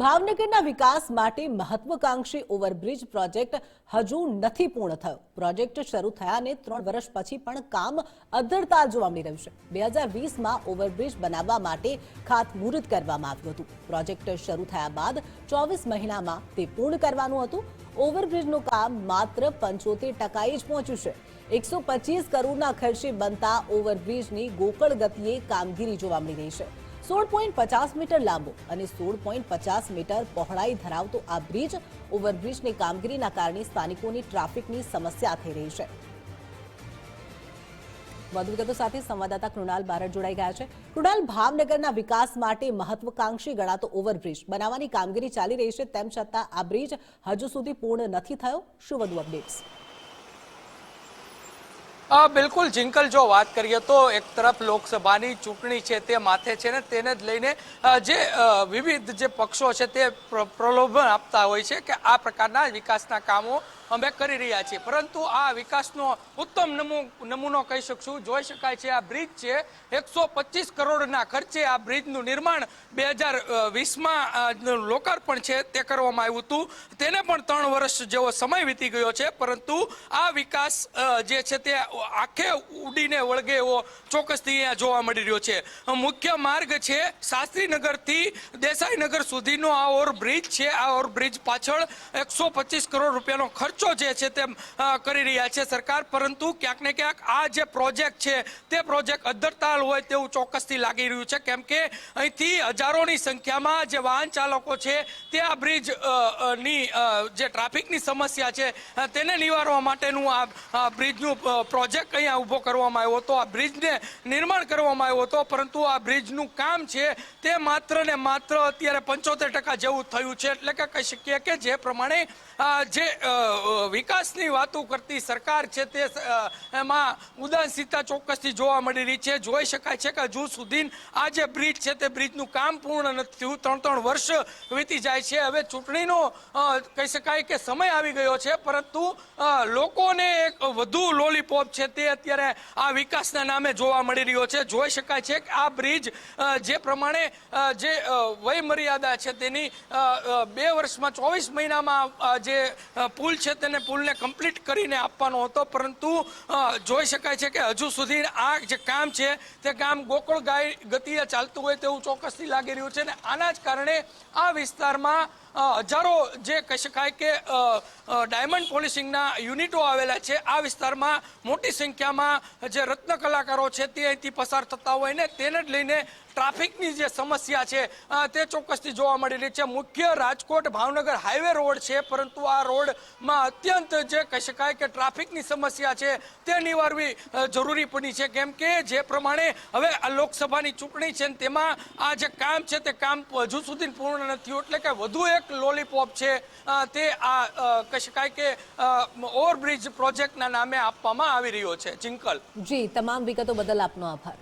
ભાવનગરના વિકાસ માટે મહત્વકાંક્ષી overbridge project હજુ નથી પૂર્ણ થયો. પ્રોજેક્ટ શરૂ થયાને ત્રણ વર્ષ પછી પણ કામ અધરતા જોવા મળી રહ્યું છે. બે હજાર વીસમાં ઓવરબ્રિજ બનાવવા માટે ખાતમુહૂર્ત કરવામાં આવ્યું હતું. પ્રોજેક્ટ શરૂ થયા બાદ ચોવીસ મહિનામાં તે પૂર્ણ કરવાનું હતું. ઓવરબ્રિજનું કામ માત્ર પંચોતેર ટકાએ જ પહોંચ્યું છે. એકસો પચીસ કરોડના ખર્ચે બનતા ઓવરબ્રિજની ગોકળ ગતિએ કામગીરી જોવા મળી રહી છે. સોળ પોઈન્ટ પચાસ મીટર લાંબો અને સોળ પોઈન્ટ પચાસ મીટર પહોળાઈ ધરાવતો આ બ્રિજ ઓવરબ્રિજની કામગીરીના કારણે સ્થાનિકોની ટ્રાફિકની સમસ્યા થઈ રહી છે. વધુ વિગતો સાથે સંવાદદાતા કૃણાલ બારડ જોડાઈ ગયા છે. કૃણાલ, ભાવનગરના વિકાસ માટે મહત્વકાંક્ષી ગણાતો ઓવરબ્રિજ બનાવવાની કામગીરી ચાલી રહી છે. તેમ છતાં આ બ્રિજ હજુ સુધી પૂર્ણ નથી થયો. શું વધુ અપડેટ્સ? બિલકુલ, જિંકલ, જો વાત કરીએ તો એક તરફ લોકસભાની ચૂંટણી છે તે માથે છે ને તેને જ લઈને જે વિવિધ જે પક્ષો છે તે પ્ર- પ્રલોભન આપતા હોય છે કે આ પ્રકારના વિકાસના કામો અમે કરી રહ્યા છીએ. પરંતુ આ વિકાસનો ઉત્તમ નમૂ- નમૂનો કહી શકશું જોઈ શકાય છે આ બ્રિજ છે. એકસો પચીસ કરોડના ખર્ચે આ બ્રિજનું નિર્માણ બે હજાર વીસમાં લોકાર્પણ છે તે કરવામાં આવ્યું હતું. તેને પણ ત્રણ વર્ષ જેવો સમય વીતી ગયો છે. પરંતુ આ વિકાસ જે છે તે આખે ઉડીને વળગે એવો ચોક્કસથી અહીંયા જોવા મળી રહ્યો છે. મુખ્ય માર્ગ છે શાસ્ત્રીનગરથી દેસાઈનગર સુધીનો આ ઓવરબ્રિજ છે. આ ઓવરબ્રિજ પાછળ એકસો કરોડ રૂપિયાનો ખર્ચો જે છે તે કરી રહ્યા છે સરકાર. પરંતુ ક્યાંક ને ક્યાંક આ જે પ્રોજેક્ટ છે, તે પ્રોજેક્ટ અદ્ધરતાલ હોય તેવું ચોક્કસથી લાગી રહ્યું છે. કેમ કે અહીંથી હજારોની સંખ્યામાં જે વાહન ચાલકો છે, તે આ બ્રિજની જે ટ્રાફિકની સમસ્યા છે તેને નિવારવા માટેનું આ બ્રિજનું પ્રોજેક્ટ અહીંયા ઊભો કરવામાં આવ્યો હતો. આ બ્રિજને નિર્માણ કરવામાં આવ્યો હતો, પરંતુ આ બ્રિજનું કામ છે, તે માત્ર ને માત્ર અત્યારે પંચોતેર ટકા જેવું થયું છે. એટલે કે કહી શકીએ કે જે પ્રમાણે જે વિકાસની વાતો કરતી સરકાર છે તે એમાં ઉદાસીનતા ચોક્કસથી જોવા મળી રહી છે. જોઈ શકાય છે કે હજુ સુધી આ જે બ્રિજ છે તે બ્રિજનું કામ પૂર્ણ નથી થયું. ત્રણ ત્રણ વર્ષ વીતી જાય છે. હવે ચૂંટણીનો કહી શકાય કે સમય આવી ગયો છે, પરંતુ લોકોને એક વધુ લોલીપોપ છે તે અત્યારે આ વિકાસના નામે જોવા મળી રહ્યો છે. જોઈ શકાય છે કે આ બ્રિજ જે પ્રમાણે જે વય મર્યાદા છે તેની બે વર્ષમાં ચોવીસ મહિનામાં જે પુલ છે તેને પુલને કમ્પ્લીટ કરીને આપવાનો હતો. પરંતુ જોઈ શકાય છે કે હજુ સુધી આ જે કામ છે, તે કામ ગોકળ ગાય ગતિએ ચાલતું હોય તેવું ચોક્કસથી લાગી રહ્યું છે. અને આના જ કારણે આ વિસ્તારમાં હજારો જે કહી શકાય કે ડાયમંડ પોલિશિંગના યુનિટો આવેલા છે, આ વિસ્તારમાં મોટી સંખ્યામાં જે રત્ન કલાકારો છે, તે અહીંથી પસાર થતા હોય ને તેને જ લઈને ટ્રાફિકની જે સમસ્યા છે તે ચોક્કસથી જોવા મળી રહી છે. મુખ્ય રાજકોટ ભાવનગર હાઈવે રોડ છે, પરંતુ આ રોડમાં અત્યંત જે કહી શકાય કે ટ્રાફિકની સમસ્યા છે તે નિવારવી જરૂરી પડી છે. કેમ કે જે પ્રમાણે હવે આ લોકસભાની ચૂંટણી છે તેમાં આ જે કામ છે તે કામ હજુ સુધી પૂર્ણ નથી એટલે કે વધુ એક લોલીપોપ છે તે આ કહી શકાય કે ઓવરબ્રિજ પ્રોજેક્ટના નામે આપવામાં આવી રહ્યો છે. ચિંકલ. જી, તમામ વિગતો બદલ આપનો આભાર.